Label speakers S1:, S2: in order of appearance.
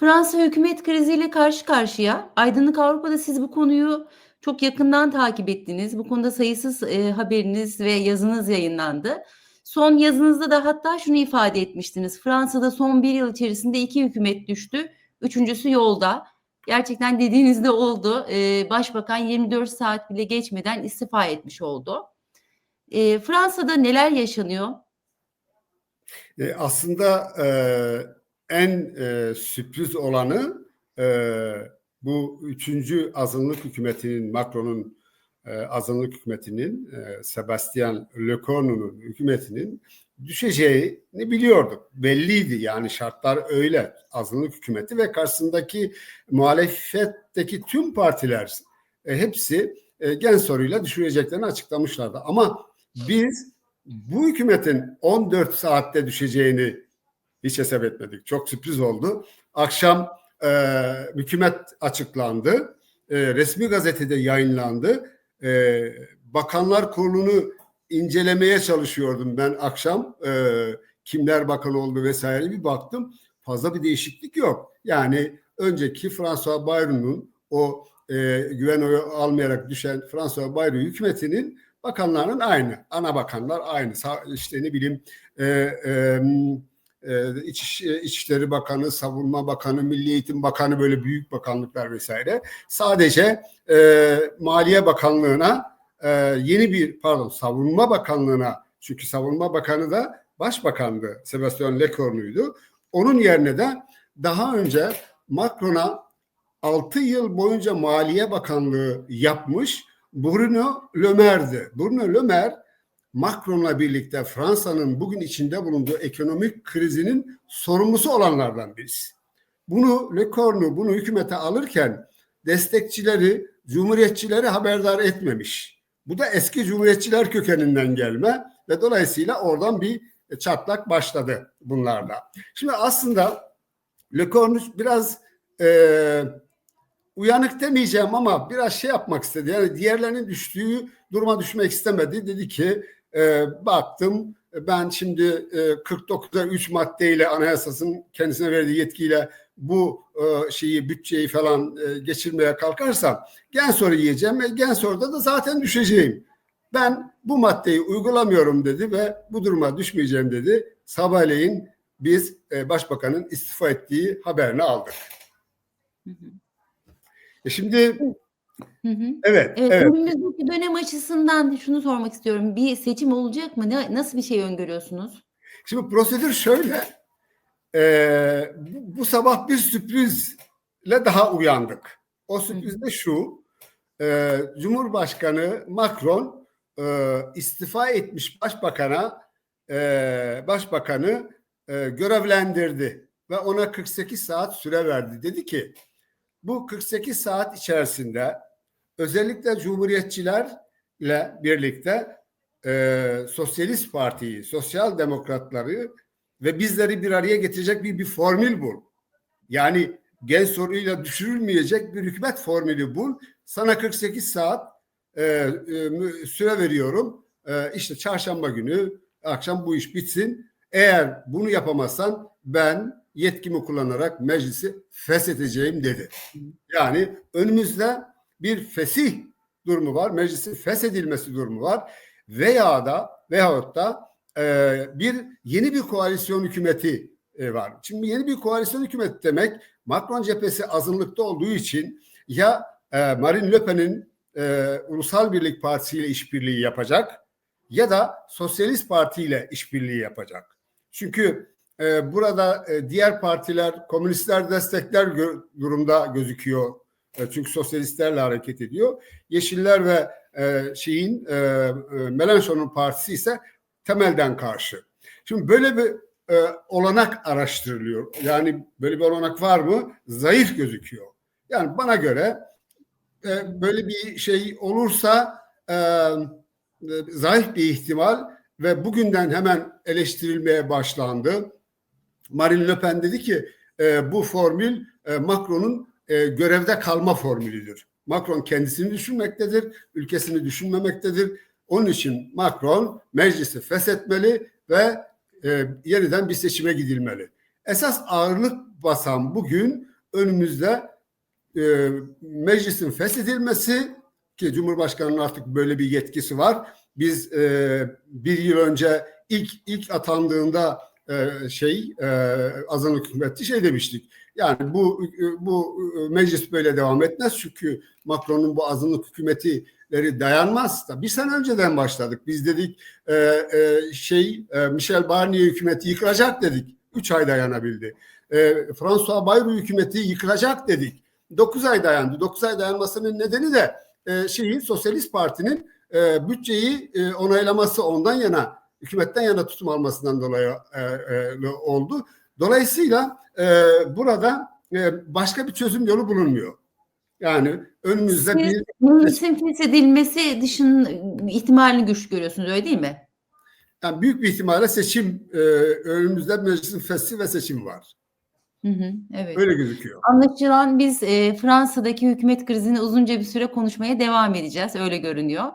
S1: Fransa hükümet kriziyle karşı karşıya. Aydınlık Avrupa'da siz bu konuyu çok yakından takip ettiniz. Bu konuda sayısız e, haberiniz ve yazınız yayınlandı. Son yazınızda da hatta şunu ifade etmiştiniz. Fransa'da son bir yıl içerisinde iki hükümet düştü. Üçüncüsü yolda. Gerçekten dediğinizde oldu. E, Başbakan 24 saat bile geçmeden istifa etmiş oldu. E, Fransa'da neler yaşanıyor?
S2: E, aslında e, en e, sürpriz olanı e, bu üçüncü azınlık hükümetinin Macron'un e, azınlık hükümetinin e, Sebastian Lecornu'nun hükümetinin düşeceğini biliyorduk. Belliydi yani şartlar öyle. Azınlık hükümeti ve karşısındaki muhalefetteki tüm partiler e, hepsi e, gen soruyla düşüreceklerini açıklamışlardı. Ama biz bu hükümetin 14 saatte düşeceğini hiç hesap etmedik. Çok sürpriz oldu. Akşam e, hükümet açıklandı. E, resmi gazetede yayınlandı. E, Bakanlar Kurulu'nu incelemeye çalışıyordum ben akşam. E, kimler bakan oldu vesaire bir baktım. Fazla bir değişiklik yok. Yani önceki François Bayrout'un o e, güven oyu almayarak düşen François Bayrou hükümetinin bakanların aynı. Ana bakanlar aynı. İşte ne bileyim e, e, e, İç, İçişleri Bakanı, Savunma Bakanı, Milli Eğitim Bakanı böyle büyük bakanlıklar vesaire. Sadece e, Maliye Bakanlığı'na e, yeni bir pardon Savunma Bakanlığı'na çünkü Savunma Bakanı da Başbakandı. Sebastian Lecornu'ydu. Onun yerine de daha önce Macron'a 6 yıl boyunca Maliye Bakanlığı yapmış Bruno Le Maire'di. Bruno Maire Macron'la birlikte Fransa'nın bugün içinde bulunduğu ekonomik krizinin sorumlusu olanlardan birisi. Bunu Le Cornu bunu hükümete alırken destekçileri, cumhuriyetçileri haberdar etmemiş. Bu da eski cumhuriyetçiler kökeninden gelme ve dolayısıyla oradan bir çatlak başladı bunlarla. Şimdi aslında Le Cornu biraz e, uyanık demeyeceğim ama biraz şey yapmak istedi. Yani diğerlerinin düştüğü duruma düşmek istemedi. Dedi ki e, baktım ben şimdi e, 49'da 3 maddeyle anayasasının kendisine verdiği yetkiyle bu e, şeyi bütçeyi falan e, geçirmeye kalkarsam gen soru yiyeceğim ve gen soruda da zaten düşeceğim. Ben bu maddeyi uygulamıyorum dedi ve bu duruma düşmeyeceğim dedi. Sabahleyin biz e, başbakanın istifa ettiği haberini aldık. Hı hı. E şimdi
S1: Hı hı.
S2: evet,
S1: Evet,
S2: evet.
S1: önümüzdeki dönem açısından şunu sormak istiyorum. Bir seçim olacak mı? Ne, nasıl bir şey öngörüyorsunuz?
S2: Şimdi prosedür şöyle. E, bu, bu sabah bir sürprizle daha uyandık. O sürpriz de şu. E, Cumhurbaşkanı Macron e, istifa etmiş başbakana e, başbakanı e, görevlendirdi ve ona 48 saat süre verdi. Dedi ki bu 48 saat içerisinde özellikle cumhuriyetçilerle birlikte e, Sosyalist Parti'yi, Sosyal Demokratları ve bizleri bir araya getirecek bir, bir formül bul. Yani gen soruyla düşürülmeyecek bir hükümet formülü bul. Sana 48 saat e, e, süre veriyorum. E, işte çarşamba günü akşam bu iş bitsin. Eğer bunu yapamazsan ben yetkimi kullanarak meclisi feshedeceğim dedi. Yani önümüzde bir fesih durumu var, meclisin feshedilmesi durumu var veya da veyahut da e, bir yeni bir koalisyon hükümeti e, var. Şimdi yeni bir koalisyon hükümeti demek Macron cephesi azınlıkta olduğu için ya e, Marine Le Pen'in e, Ulusal Birlik Partisi ile işbirliği yapacak ya da Sosyalist Parti ile işbirliği yapacak. Çünkü e, burada e, diğer partiler komünistler destekler gö- durumda gözüküyor. E, çünkü sosyalistlerle hareket ediyor. Yeşiller ve e, şeyin e, e, partisi ise temelden karşı. Şimdi böyle bir e, olanak araştırılıyor. Yani böyle bir olanak var mı? Zayıf gözüküyor. Yani bana göre böyle bir şey olursa zayıf bir ihtimal ve bugünden hemen eleştirilmeye başlandı. Marine Le Pen dedi ki bu formül Macron'un e, görevde kalma formülüdür. Macron kendisini düşünmektedir, ülkesini düşünmemektedir. Onun için Macron meclisi feshetmeli ve e, yeniden bir seçime gidilmeli. esas ağırlık basan bugün önümüzde e, meclisin feshedilmesi ki Cumhurbaşkanı'nın artık böyle bir yetkisi var. Biz e, bir yıl önce ilk ilk atandığında e, şey e, azınlık hükümeti şey demiştik. Yani bu bu meclis böyle devam etmez çünkü Macron'un bu azınlık hükümetileri dayanmaz da bir sene önceden başladık. Biz dedik e, e, şey e, Michel Barnier hükümeti yıkılacak dedik. Üç ay dayanabildi. E, François Bayrou hükümeti yıkılacak dedik. 9 ay dayandı. 9 ay dayanmasının nedeni de e, şeyin Sosyalist Parti'nin e, bütçeyi e, onaylaması ondan yana hükümetten yana tutum almasından dolayı e, e, oldu. Dolayısıyla e, burada e, başka bir çözüm yolu bulunmuyor. Yani önümüzde
S1: Siz
S2: bir
S1: meclisin feshedilmesi dışın ihtimalini güç görüyorsunuz öyle değil mi?
S2: yani büyük bir ihtimalle seçim e, önümüzde meclisin feshi ve seçim var.
S1: Hı hı, evet.
S2: Öyle gözüküyor.
S1: Anlaşılan biz e, Fransa'daki hükümet krizini uzunca bir süre konuşmaya devam edeceğiz. Öyle görünüyor.